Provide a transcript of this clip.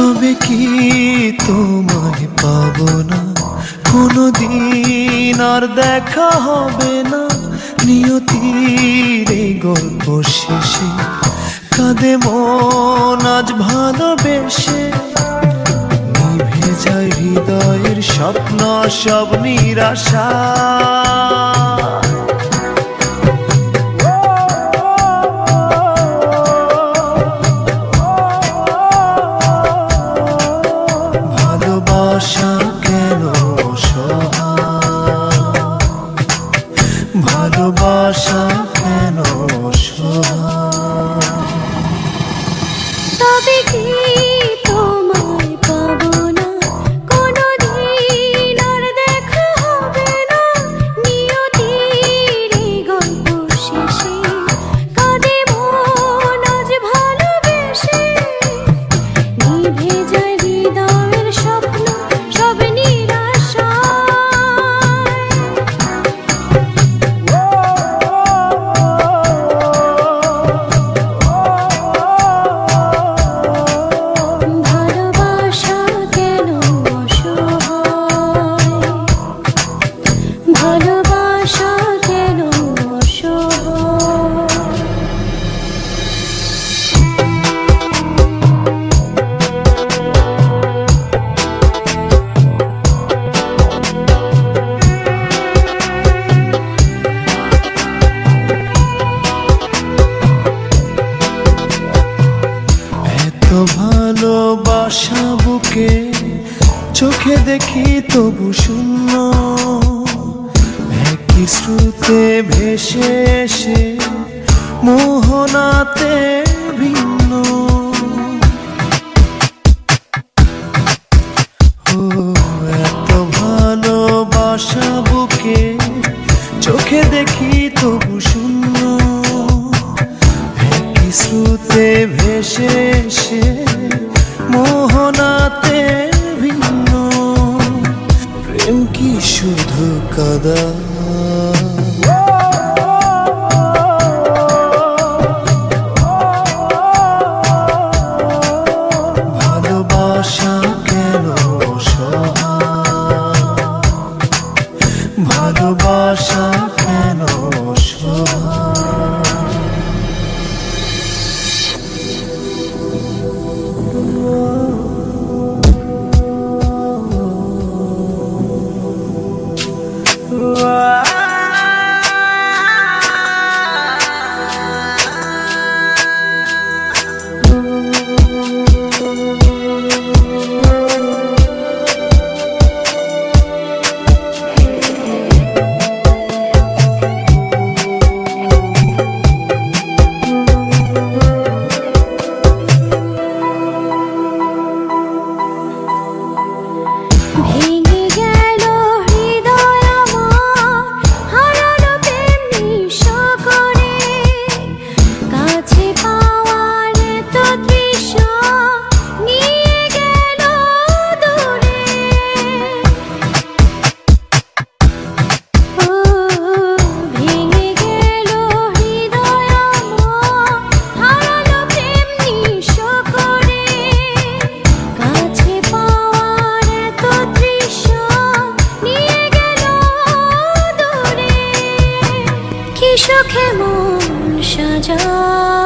তবে কি তোমায় পাবো না? কোনো দিন আর দেখা হবে না। নিয়তির গল্প শেষে কাঁদে মন আজ ভালোবেসে। নিভে যায় হৃদয়ের স্বপ্ন, সব নিরাশা। ভালোবাসা বুকে চোখে দেখি তবু শূন্য। একই স্রোতে ভেসে এসে মোহনাতে ভিন্ন। ও, এত ভালোবাসা বুকে, চোখে দেখি তবু শূন্য। একই স্রোতে ভেসে এসে মোহনাতে ভিন্ন। প্রেম কি শুধু কাদা? সুখে মন সাজা।